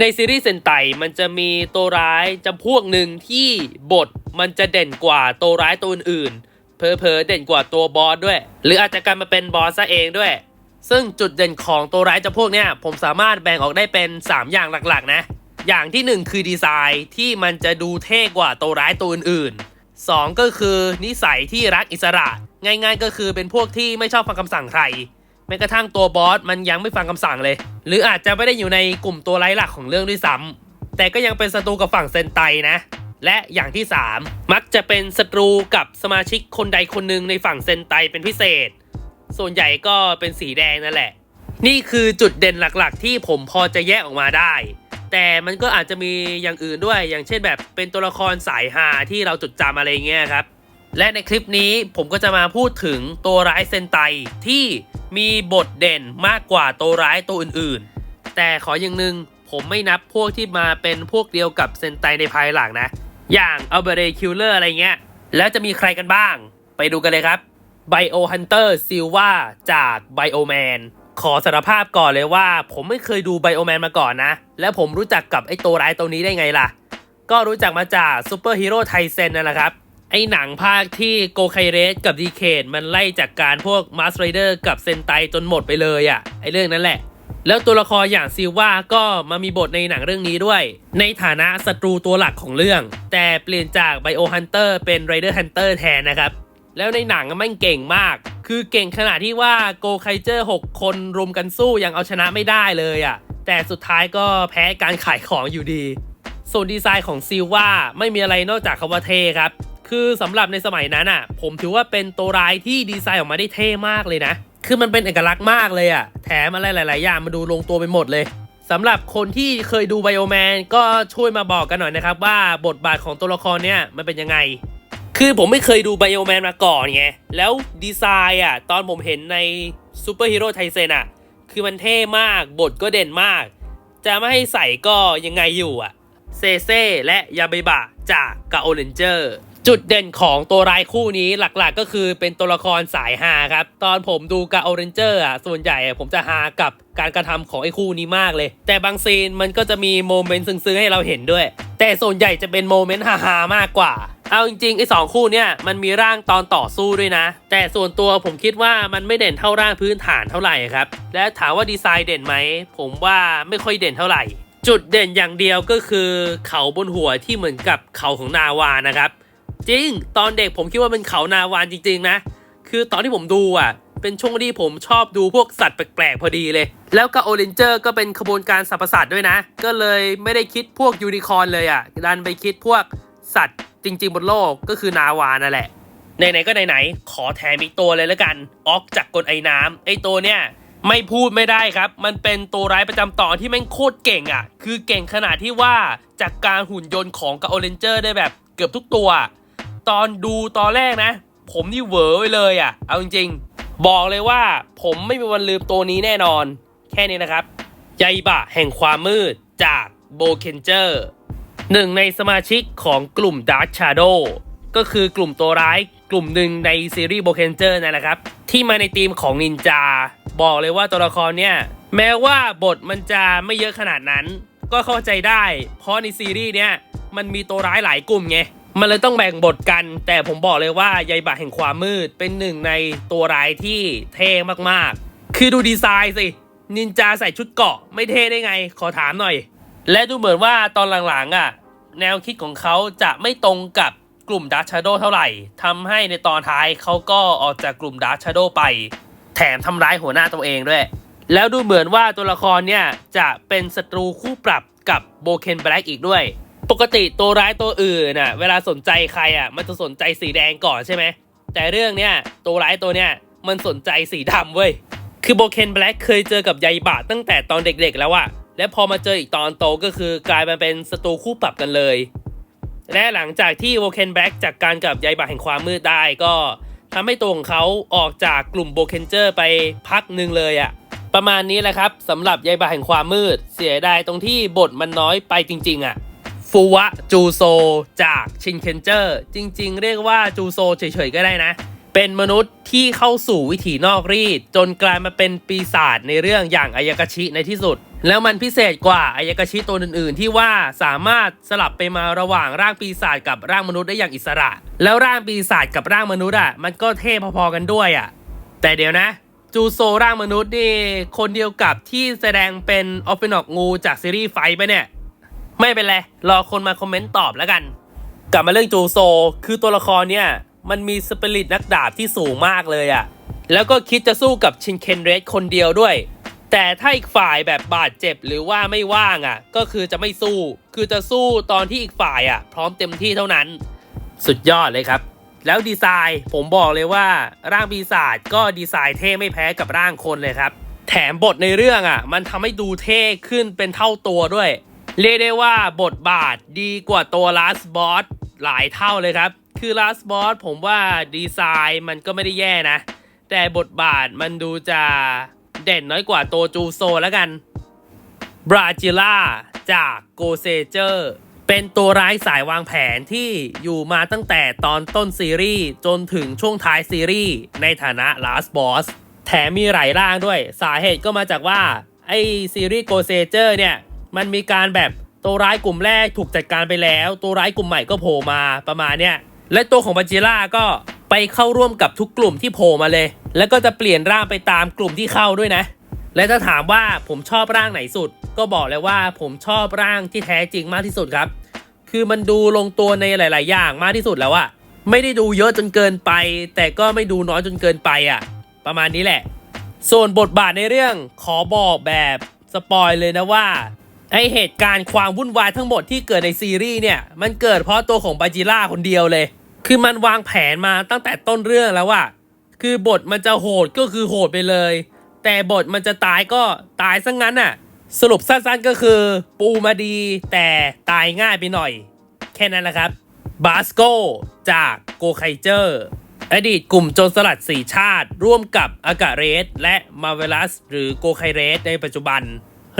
ในซีรีส์เซนไตมันจะมีตัวร้ายจำพวกหนึ่งที่บทมันจะเด่นกว่าตัวร้ายตัวอื่นๆเพอเด่นกว่าตัวบอสด้วย หรืออาจจะกลายมาเป็นบอสซะเองด้วย ซึ่งจุดเด่นของตัวร้ายจำพวกเนี้ยผมสามารถแบ่งออกได้เป็น 3 อย่างหลักๆ นะ อย่างที่ 1 คือดีไซน์ที่มันจะดูเท่กว่าตัวร้ายตัวอื่นๆ 2 ก็คือนิสัยที่รักอิสระ ง่ายๆก็คือเป็นพวกที่ไม่ชอบฟังคำสั่งใคร แม้กระทั่งตัวบอสมันยังไม่ฟังคำสั่งเลย หรืออาจจะไม่ได้อยู่ในกลุ่มตัวไร้ายหลักของเรื่องด้วยซ้ำแต่ก็ยังเป็นศัตรูกับฝั่งเซนไตนะ และอย่างที่ 3 มักจะเป็นศัตรูกับสมาชิกคนใดคนหนึ่งในฝั่งเซนไตเป็นพิเศษ ส่วนใหญ่ก็เป็นสีแดงนั่นแหละ นี่คือจุดเด่นหลักๆ ที่ผมพอจะแยกออกมาได้ แต่มันก็อาจจะมีอย่างอื่นด้วย อย่างเช่นแบบเป็นตัวละครสายฮาที่เราจดจำอะไรเงี้ยครับและในคลิปนี้ผมก็จะมาพูดถึงตัวร้ายเซนไตที่ มีบทเด่นมากกว่าตัวร้ายตัวอื่นๆ แต่ขออย่างหนึ่งผมไม่นับพวกที่มาเป็นพวกเดียวกับเซนไตในภายหลังนะ อย่างอัลเบเรคิลเลอร์อะไรเงี้ย แล้วจะมีใครกันบ้าง ไปดูกันเลยครับ Biohunter Silva จาก Bioman ขอสารภาพก่อนเลยว่า ผมไม่เคยดู Bioman มาก่อนนะ แล้วผมรู้จักกับไอ้ตัวร้ายตัวนี้ได้ไงล่ะ ก็รู้จักมาจากซูเปอร์ฮีโร่ไทเซนนั่นแหละครับ ไอหนังภาคที่โกไคเรสกับดีเคดมันไล่จากการพวกมาสไรเดอร์กับเซนไตจนหมดไปเลยอะ่ะไอเรื่องนั้นแหละ แล้วตัวละครอย่างซิลว่าก็มามีบทในหนังเรื่องนี้ด้วย ในฐานะศัตรูตัวหลักของเรื่อง แต่เปลี่ยนจากไบโอฮันเตอร์เป็นไรเดอร์ฮันเตอร์แทนนะครับ แล้วในหนังมันเก่งมาก คือเก่งขนาดที่ว่าโกไคเจอร์ 6 คนรุมกันสู้ยังเอาชนะไม่ได้เลยอะ่ะแต่สุดท้ายก็แพ้การขายของอยู่ดี ส่วนดีไซน์ของซิลว่าไม่มีอะไรนอกจากคำว่าเทครับ คือสำหรับในสมัยนั้นอะ ผมถือว่าเป็นตัวร้ายที่ดีไซน์ออกมาได้เท่มากเลยนะ คือมันเป็นเอกลักษณ์มากเลยอะ แถมอะไรหลาย ๆ อย่างมาดูลงตัวไปหมดเลยสำหรับคนที่เคยดูไบโอแมนก็ช่วยมาบอกกันหน่อยนะครับ ว่าบทบาทของตัวละครเนี่ยมันเป็นยังไง คือผมไม่เคยดูไบโอแมนมาก่อนไง แล้วดีไซน์อะตอนผมเห็นในซูเปอร์ฮีโร่ไทเซนอะ คือมันเท่มากบทก็เด่นมาก จะไม่ให้ใส่ก็ยังไงอยู่อะ เซเซและยาเบบะจากกาโอเรนเจอร์ จุดเด่นของตัวร้ายคู่นี้หลักๆ ก็คือเป็นตัวละครสายฮาครับ ตอนผมดูกาโอเรนเจอร์อะส่วนใหญ่ผมจะฮากับการกระทำของไอ้คู่นี้มากเลย แต่บางซีนมันก็จะมีโมเมนต์ซึ้งๆให้เราเห็นด้วย แต่ส่วนใหญ่จะเป็นโมเมนต์ฮาๆมากกว่าเอาจริงๆไอ้สองคู่เนี่ยมันมีร่างตอนต่อสู้ด้วยนะ แต่ส่วนตัวผมคิดว่ามันไม่เด่นเท่าร่างพื้นฐานเท่าไหร่ครับ และถามว่าดีไซน์เด่นไหม ผมว่าไม่ค่อยเด่นเท่าไหร่ จุดเด่นอย่างเดียวก็คือ เขาบนหัวที่เหมือนกับเขาของนาวานะครับ จริง ตอนเด็กผมคิดว่าเป็นเขานาวานจริง ๆ นะ คือตอนที่ผมดูอะ เป็นช่วงที่ผมชอบดูพวกสัตว์แปลกๆ พอดีเลย แล้วก็โอเรนเจอร์ก็เป็นขบวนการสรรพสัตว์ด้วยนะ ก็เลยไม่ได้คิดพวกยูนิคอร์นเลยอะ ดันไปคิดพวกสัตว์จริง ๆ บนโลกก็คือนาวานั่นแหละไหนๆก็ไหนๆขอแถมอีกตัวเลยแล้วกัน ออกจากกลไอ้น้ำไอ้ตัวเนี่ยไม่พูดไม่ได้ครับ มันเป็นตัวร้ายประจำต่อที่แม่งโคตรเก่งอะ คือเก่งขนาดที่ว่าจากการหุ่นยนต์ของกาโอเรนเจอร์ได้แบบเกือบทุกตัว ตอนดูตอนแรกนะ ผมนี่เหวอไปเลยอะ เอาจริงๆ บอกเลยว่าผมไม่มีวันลืมตัวนี้แน่นอน แค่นี้นะครับยาอิบะแห่งความมืดจากโบเคนเจอร์หนึ่งในสมาชิกของกลุ่ม Dark Shadow ก็คือกลุ่มตัวร้ายกลุ่มหนึ่งในซีรีส์โบเคนเจอร์นั่นแหละครับ ที่มาในทีมของนินจา บอกเลยว่าตัวละครเนี่ย แม้ว่าบทมันจะไม่เยอะขนาดนั้น ก็เข้าใจได้ เพราะในซีรีส์เนี่ยมันมีตัวร้ายหลายกลุ่มไง มันเลยต้องแบ่งบทกัน แต่ผมบอกเลยว่ายายบะแห่งความมืดเป็นหนึ่งในตัวร้ายที่เท่มากๆ คือดูดีไซน์สิ นินจาใส่ชุดเกาะไม่เท่ได้ไง ขอถามหน่อย และดูเหมือนว่าตอนหลังๆอะ แนวคิดของเขาจะไม่ตรงกับกลุ่ม Dark Shadow เท่าไหร่ทำให้ในตอนท้ายเขาก็ออกจากกลุ่ม Dark Shadow ไป แถมทำร้ายหัวหน้าตัวเองด้วย แล้วดูเหมือนว่าตัวละครเนี่ยจะเป็นศัตรูคู่ปรับกับโบเคนแบล็กอีกด้วย ปกติตัวร้ายตัวอื่นน่ะ เวลาสนใจใครอะ มันจะสนใจสีแดงก่อนใช่ไหม แต่เรื่องเนี้ยตัวร้ายตัวเนี้ยมันสนใจสีดำเว้ย คือโบเคนแบล็กเคยเจอกับยายบะตั้งแต่ตอนเด็กๆแล้วอะและพอมาเจออีกตอนโตก็คือกลายมาเป็นศัตรูคู่ปรับกันเลย และหลังจากที่โบเคนแบล็กจากการกับยายบะแห่งความมืดได้ก็ทำให้ตัวของเขาออกจากกลุ่มโบเคนเจอร์ไปพักหนึ่งเลยอะประมาณนี้แหละครับสำหรับยายบะแห่งความมืด เสียดายตรงที่บทมันน้อยไปจริง ๆอะ ฟูวะจูโซจากชินเคนเจอร์ จริง ๆ เรียกว่าจูโซเฉยๆก็ได้นะ เป็นมนุษย์ที่เข้าสู่วิถีนอกรีด จนกลายมาเป็นปีศาจในเรื่องอย่างอายากาชิในที่สุด แล้วมันพิเศษกว่าอายากาชิตัวอื่นๆ ที่ว่าสามารถสลับไปมาระหว่างร่างปีศาจกับร่างมนุษย์ได้อย่างอิสระ แล้วร่างปีศาจกับร่างมนุษย์อะมันก็เท่พอๆกันด้วยอะแต่เดี๋ยวนะจูโซร่างมนุษย์นี่คนเดียวกับที่แสดงเป็นออฟฟินอกงูจากซีรีส์ไฟไปเนี่ย ไม่เป็นไร รอคนมาคอมเมนต์ตอบแล้วกัน กลับมาเรื่องจูโซ คือตัวละครเนี่ย มันมีสปิริตนักดาบที่สูงมากเลยอะแล้วก็คิดจะสู้กับชินเคนเรสคนเดียวด้วย แต่ถ้าอีกฝ่ายแบบบาดเจ็บหรือว่าไม่ว่างอะก็คือจะไม่สู้ คือจะสู้ตอนที่อีกฝ่ายอะพร้อมเต็มที่เท่านั้น สุดยอดเลยครับ แล้วดีไซน์ผมบอกเลยว่าร่างปีศาจก็ดีไซน์เท่ไม่แพ้กับร่างคนเลยครับ แถมบทในเรื่องอะ มันทำให้ดูเท่ขึ้นเป็นเท่าตัวด้วย เรียกได้ว่าบทบาทดีกว่าตัว last boss หลายเท่าเลยครับ คือ last boss ผมว่าดีไซน์มันก็ไม่ได้แย่นะ แต่บทบาทมันดูจะเด่นน้อยกว่าตัวจูโซแล้วกันบราจิล่าจากโกเซเจอร์เป็นตัวร้ายสายวางแผนที่อยู่มาตั้งแต่ตอนต้นซีรีส์จนถึงช่วงท้ายซีรีส์ในฐานะ last boss แถมมีหลายร่างด้วย สาเหตุก็มาจากว่า ไอซีรีส์โกเซเจอร์เนี่ย มันมีการแบบตัวร้ายกลุ่มแรกถูกจัดการไปแล้ว ตัวร้ายกลุ่มใหม่ก็โผล่มาประมาณเนี้ยและตัวของบาจิล่าก็ไปเข้าร่วมกับทุกกลุ่มที่โผล่มาเลย แล้วก็จะเปลี่ยนร่างไปตามกลุ่มที่เข้าด้วยนะ และถ้าถามว่าผมชอบร่างไหนสุด ก็บอกเลยว่าผมชอบร่างที่แท้จริงมากที่สุดครับ คือมันดูลงตัวในหลาย ๆ อย่างมากที่สุดแล้วอะไม่ได้ดูเยอะจนเกินไป แต่ก็ไม่ดูน้อยจนเกินไปอะประมาณนี้แหละ ส่วนบทบาทในเรื่องขอบอกแบบสปอยเลยนะว่า ไอเหตุการณ์ความวุ่นวายทั้งหมดที่เกิดในซีรีส์เนี่ยมันเกิดเพราะตัวของบาจิล่าคนเดียวเลย คือมันวางแผนมาตั้งแต่ต้นเรื่องแล้วว่าคือบทมันจะโหดก็คือโหดไปเลย แต่บทมันจะตายก็ตายซะงงั้นน่ะสรุปสั้นๆก็คือ ปูมาดีแต่ตายง่ายไปหน่อย แค่นั้นแหละครับบาสโกจากโกไคเจอร์อดีตกลุ่มโจรสลัดสี่ชาติ ร่วมกับอากาเรส และมาเวลัส หรือโกไคเรสในปัจจุบัน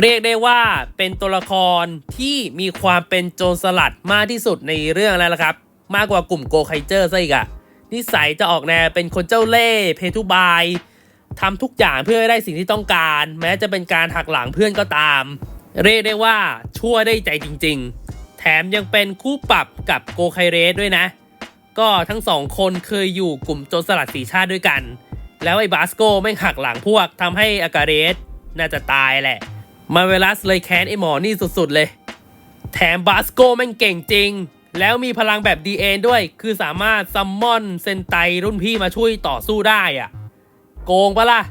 เรียกได้ว่าเป็นตัวละครที่มีความเป็นโจรสลัดมากที่สุดในเรื่องแล้วละครับ มากกว่ากลุ่มโกไคเจอร์ซะอีกอะนิสัยจะออกแนวเป็นคนเจ้าเล่ห์เพทุบายทำทุกอย่างเพื่อให้ได้สิ่งที่ต้องการ แม้จะเป็นการหักหลังเพื่อนก็ตาม เรียกได้ว่าชั่วได้ใจจริง ๆ แถมยังเป็นคู่ปรับกับโกไคเรสด้วยนะ ก็ทั้งสองคนเคยอยู่กลุ่มโจรสลัดสีชาติด้วยกัน แล้วไอ้บาสโกไม่งหักหลังพวกทำให้อากาเรสน่าจะตายแหละ มาเวลัสเลยแค้นไอหมอนี่สุดๆเลย แถมบาสโกแม่งเก่งจริง แล้วมีพลังแบบดีเอ็นด้วย คือสามารถซัมมอนเซนไตรุ่นพี่มาช่วยต่อสู้ได้อะโกงปะล่ะ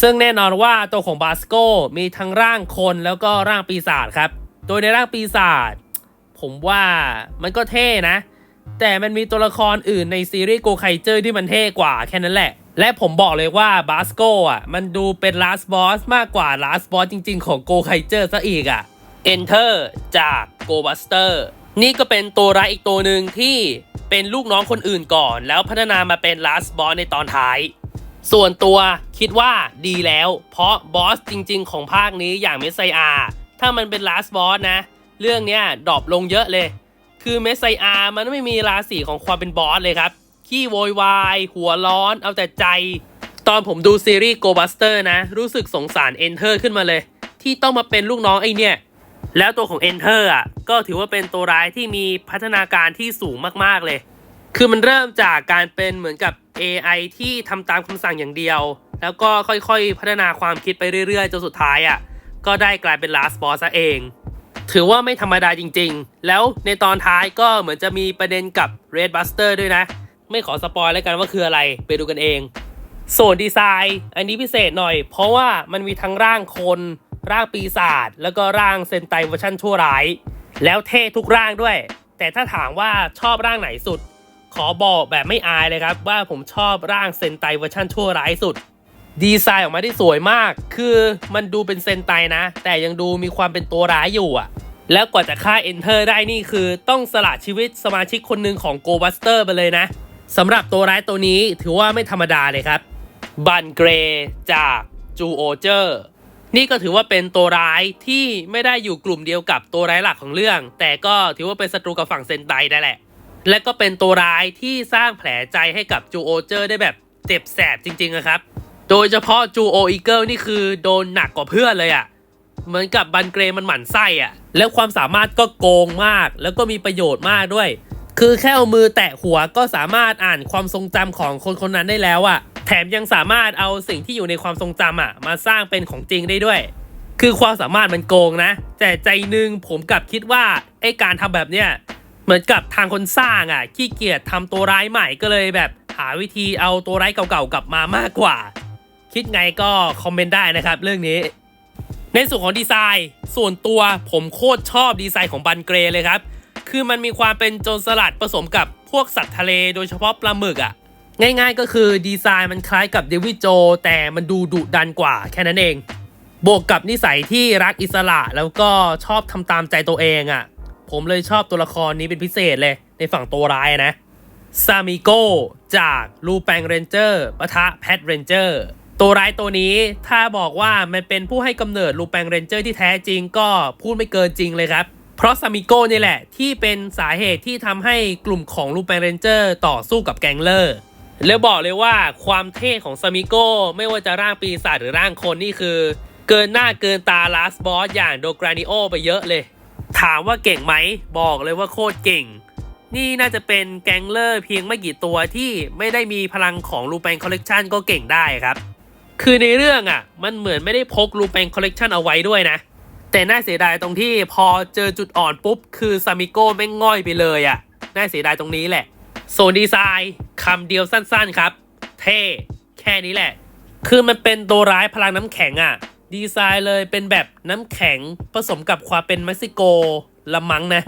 ซึ่งแน่นอนว่าตัวของบาสโกมีทั้งร่างคนแล้วก็ร่างปีศาจครับ โดยในร่างปีศาจผมว่ามันก็เท่นะ แต่มันมีตัวละครอื่นในซีรีส์โกไคเจอร์ที่มันเท่กว่าแค่นั้นแหละ และผมบอกเลยว่าบาสโกอะ มันดูเป็นลาสบอสมากกว่าลาสบอสจริง ๆ ของโกไคเจอร์ซะอีกอะ Enter จาก Go Buster นี่ก็เป็นตัวร้ายอีกตัวหนึ่งที่เป็นลูกน้องคนอื่นก่อน แล้วพัฒนามาเป็นลาสบอสในตอนท้าย ส่วนตัวคิดว่าดีแล้ว เพราะบอสจริง ๆ ของภาคนี้อย่างเมสไซอาถ้ามันเป็นลาสบอสนะ เรื่องเนี้ยดรอปลงเยอะเลย คือเมสไซอามันไม่มีราศีของความเป็นบอสเลยครับ ขี้โวยวาย หัวร้อน เอาแต่ใจ ตอนผมดูซีรีส์ Go Buster นะ รู้สึกสงสาร Enter ขึ้นมาเลย ที่ต้องมาเป็นลูกน้องไอเนี่ย แล้วตัวของ Enter อะ ก็ถือว่าเป็นตัวร้ายที่มีพัฒนาการที่สูงมากๆเลย คือมันเริ่มจากการเป็นเหมือนกับ AI ที่ทำตามคำสั่งอย่างเดียว แล้วก็ค่อยๆ พัฒนาความคิดไปเรื่อยๆ จนสุดท้ายอะ ก็ได้กลายเป็น last boss ซะเองถือว่าไม่ธรรมดาจริงๆ แล้วในตอนท้ายก็เหมือนจะมีประเด็นกับ Red Buster ด้วยนะ ไม่ขอสปอยแล้วกันว่าคืออะไรไปดูกันเองส่วนดีไซน์ อันนี้พิเศษหน่อย เพราะว่ามันมีทั้งร่างคนร่างปีศาจแล้วก็ร่างเซนไตเวอร์ชันชั่วร้าย แล้วเท่ทุกร่างด้วย แต่ถ้าถามว่าชอบร่างไหนสุด ขอบอกแบบไม่อายเลยครับว่าผมชอบร่างเซนไตเวอร์ชันชั่วร้ายสุด ดีไซน์ออกมาได้สวยมาก คือมันดูเป็นเซนไตนะ แต่ยังดูมีความเป็นตัวร้ายอยู่อะ แล้วกว่าจะฆ่า Enter ได้นี่คือต้องสละชีวิตสมาชิกคนหนึ่งของ Go Buster ไปเลยนะ สำหรับตัวร้ายตัวนี้ถือว่าไม่ธรรมดาเลยครับ บันเกรจากจูโอเจอร์นี่ก็ถือว่าเป็นตัวร้ายที่ไม่ได้อยู่กลุ่มเดียวกับตัวร้ายหลักของเรื่อง แต่ก็ถือว่าเป็นศัตรูกับฝั่งเซนไตได้แหละ และก็เป็นตัวร้ายที่สร้างแผลใจให้กับจูโอเจอร์ได้แบบเจ็บแสบจริงๆนะครับ โดยเฉพาะจูโออีเกิลนี่คือโดนหนักกว่าเพื่อนเลยอะ่ะ เหมือนกับบันเกรมันหมั่นไส้อะ่ะ แล้วความสามารถก็โกงมาก แล้วก็มีประโยชน์มากด้วย คือแค่เอามือแตะหัวก็สามารถอ่านความทรงจำของคนคนนั้นได้แล้วอะ่ะแถมยังสามารถเอาสิ่งที่อยู่ในความทรงจำอะมาสร้างเป็นของจริงได้ด้วย คือความสามารถมันโกงนะ แต่ใจหนึงผมกลับคิดว่าไอการทำแบบเนี้ยเหมือนกับทางคนสร้างอะขี้เกียจทำตัวร้ายใหม่ก็เลยแบบหาวิธีเอาตัวร้ายเก่าๆกลับมามากกว่า คิดไงก็คอมเมนต์ได้นะครับ เรื่องนี้ ในส่วนของดีไซน์ ส่วนตัวผมโคตรชอบดีไซน์ของบันเกรเลยครับ คือมันมีความเป็นโจรสลัดผสมกับพวกสัตว์ทะเลโดยเฉพาะปลาหมึกอะ ง่ายๆก็คือดีไซน์มันคล้ายกับเดวิดโจ แต่มันดูดุดันกว่าแค่นั้นเอง บวกกับนิสัยที่รักอิสระแล้วก็ชอบทำตามใจตัวเองอะ่ะ ผมเลยชอบตัวละครนี้เป็นพิเศษเลย ในฝั่งตัวร้ายนะซามิโกจากลูแปงเรนเจอร์ปะทะแพทเรนเจอร์ตัวร้ายตัวนี้ถ้าบอกว่ามันเป็นผู้ให้กำเนิดลูแปงเรนเจอร์ที่แท้จริงก็พูดไม่เกินจริงเลยครับ เพราะซามิโก้นี่แหละ ที่เป็นสาเหตุที่ทำให้กลุ่มของลูแปงเรนเจอร์ต่อสู้กับแกงเลอร์แล้วบอกเลยว่าความเท่ของซามิโก้ไม่ว่าจะร่างปีศาจหรือร่างคนนี่คือ เกินหน้าเกินตาลาสบอสอย่างโดกรานิโอไปเยอะเลย ถามว่าเก่งไหม บอกเลยว่าโคตรเก่ง นี่น่าจะเป็นแกงเลอร์เพียงไม่กี่ตัวที่ไม่ได้มีพลังของลูแปงคอลเลกชันก็เก่งได้ครับ คือในเรื่องอะ มันเหมือนไม่ได้พกลูแปงคอลเลกชันเอาไว้ด้วยนะ แต่น่าเสียดายตรงที่พอเจอจุดอ่อนปุ๊บ คือซามิโก้แม่งง่อยไปเลยอะ น่าเสียดายตรงนี้แหละ โซนดีไซน์คำเดียวสั้นๆครับ เท่แค่นี้แหละ คือมันเป็นตัวร้ายพลังน้ำแข็งอะ่ะ ดีไซน์เลยเป็นแบบน้ำแข็งผสมกับความเป็นเม็กซิโกละมังนะ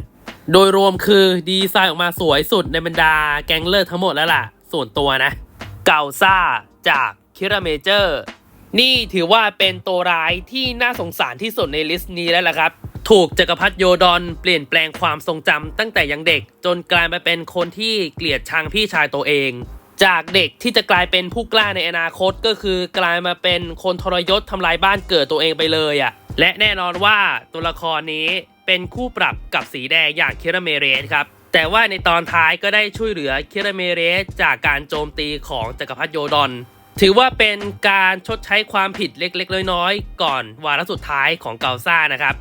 โดยรวมคือดีไซน์ออกมาสวยสุดในบรรดาแก๊งเลอร์ทั้งหมดแล้วล่ะ ส่วนตัวนะ เก่าซ่าจากคิราเมเจอร์ นี่ถือว่าเป็นตัวร้ายที่น่าสงสารที่สุดในลิสต์นี้แล้วล่ะครับ ถูกจักรพรรดิโยดอนเปลี่ยนแปลงความทรงจำตั้งแต่ยังเด็ก จนกลายมาเป็นคนที่เกลียดชังพี่ชายตัวเอง จากเด็กที่จะกลายเป็นผู้กล้าในอนาคตก็คือกลายมาเป็นคนทรยศทำลายบ้านเกิดตัวเองไปเลยอะ่ะ และแน่นอนว่าตัวละครนี้เป็นคู่ปรับกับสีแดงอย่างคิราเมเรสครับแต่ว่าในตอนท้ายก็ได้ช่วยเหลือคิราเมเรสจากการโจมตีของจักรพรรดิโยดอน ถือว่าเป็นการชดใช้ความผิดเล็กๆ น้อยๆ ก่อนวาระสุดท้ายของเกาซ่านะครับ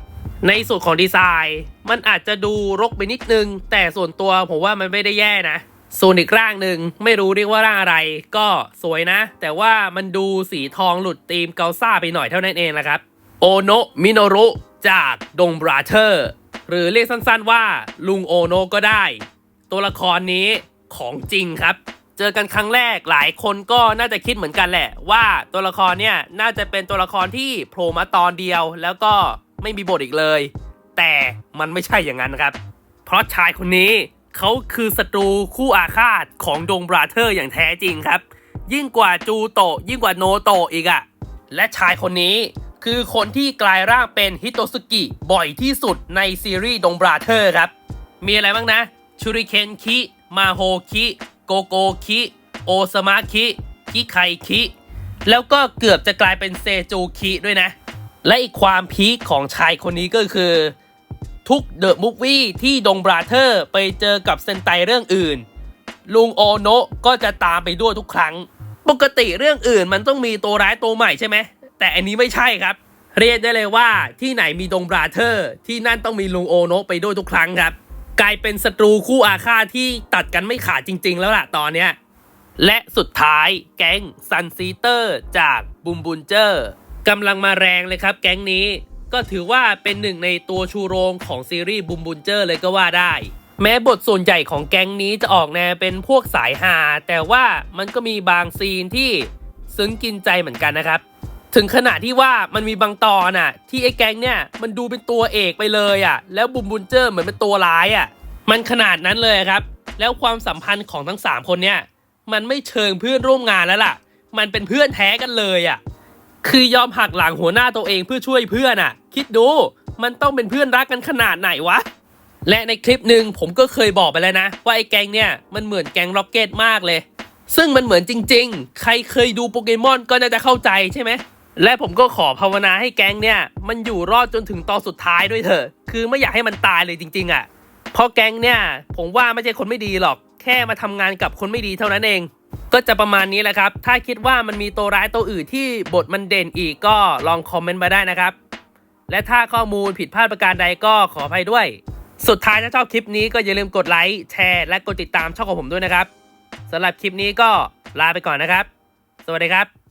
ในส่วนของดีไซน์ มันอาจจะดูรกไปนิดนึง แต่ส่วนตัวผมว่ามันไม่ได้แย่นะส่วนอีกร่างหนึ่งไม่รู้เรียกว่าร่างอะไร ก็สวยนะ แต่ว่ามันดูสีทองหลุดธีมเกาซ่าไปหน่อยเท่านั้นเองนะครับ โอโนะมิโนรุจากดงบราเธอร์ หรือเรียกสั้นๆว่าลุงโอโนะก็ได้ ตัวละครนี้ของจริงครับ เจอกันครั้งแรกหลายคนก็น่าจะคิดเหมือนกันแหละ ว่าตัวละครเนี่ยน่าจะเป็นตัวละครที่โผล่มาตอนเดียว แล้วก็ไม่มีบทอีกเลย แต่มันไม่ใช่อย่างนั้นครับ เพราะชายคนนี้เขาคือศัตรูคู่อาฆาตของดงบราเธอร์อย่างแท้จริงครับ ยิ่งกว่าจูโตะยิ่งกว่าโนโตะอีกอะและชายคนนี้คือคนที่กลายร่างเป็นฮิโตสุกิบ่อยที่สุดในซีรีส์ดงบราเธอร์ครับ มีอะไรบ้างนะชูริเคนคิมาโฮคิ โกโกคิโอซามะคิคิไคคิ แล้วก็เกือบจะกลายเป็นเซจูคิด้วยนะ และอีกความพีคของชายคนนี้ก็คือ ทุกเดอะมูฟวี่ที่ดงบราเธอร์ไปเจอกับเซนไตเรื่องอื่น ลุงโอโนะก็จะตามไปด้วยทุกครั้ง ปกติเรื่องอื่นมันต้องมีตัวร้ายตัวใหม่ใช่ไหม แต่อันนี้ไม่ใช่ครับ เรียกได้เลยว่าที่ไหนมีดงบราเธอร์ ที่นั่นต้องมีลุงโอโนะไปด้วยทุกครั้งครับ กลายเป็นศัตรูคู่อาฆาตที่ตัดกันไม่ขาดจริง ๆ แล้วล่ะตอนเนี้ยและสุดท้ายแก๊งซันซีเตอร์จากบุมบุนเจอร์กำลังมาแรงเลยครับแก๊งนี้ก็ถือว่าเป็นหนึ่งในตัวชูโรงของซีรีส์บุมบุนเจอร์เลยก็ว่าได้ แม้บทส่วนใหญ่ของแก๊งนี้จะออกแนวเป็นพวกสายฮาแต่ว่ามันก็มีบางซีนที่ซึ้งกินใจเหมือนกันนะครับ ถึงขนาดที่ว่ามันมีบางตอนน่ะ ที่ไอ้แก๊งเนี่ยมันดูเป็นตัวเอกไปเลยอะ แล้วบุมบุนเจอร์เหมือนเป็นตัวร้ายอะ มันขนาดนั้นเลยครับ แล้วความสัมพันธ์ของทั้งสามคนเนี่ยมันไม่เชิงเพื่อนร่วมงานแล้วล่ะ มันเป็นเพื่อนแท้กันเลยอะ คือยอมหักหลังหัวหน้าตัวเองเพื่อช่วยเพื่อนอะ คิดดูมันต้องเป็นเพื่อนรักกันขนาดไหนวะ และในคลิปหนึ่งผมก็เคยบอกไปแล้วนะ ว่าไอ้แก๊งเนี่ยมันเหมือนแก๊งร็อกเก็ตมากเลย ซึ่งมันเหมือนจริง ๆ ใครเคยดูโปเกมอนก็น่าจะเข้าใจใช่ไหม และผมก็ขอภาวนาให้แก๊งเนี่ยมันอยู่รอดจนถึงตอนสุดท้ายด้วยเถอะ คือไม่อยากให้มันตายเลยจริง ๆอะ เพราะแก๊งเนี่ยผมว่าไม่ใช่คนไม่ดีหรอก แค่มาทำงานกับคนไม่ดีเท่านั้นเอง ก็จะประมาณนี้แหละครับ ถ้าคิดว่ามันมีตัวร้ายตัวอื่นที่บทมันเด่นอีกก็ลองคอมเมนต์มาได้นะครับ และถ้าข้อมูลผิดพลาดประการใดก็ขออภัยด้วย สุดท้ายถ้าชอบคลิปนี้ก็อย่าลืมกดไลค์แชร์และกดติดตามช่องของผมด้วยนะครับสำหรับคลิปนี้ก็ลาไปก่อนนะครับ สวัสดีครับ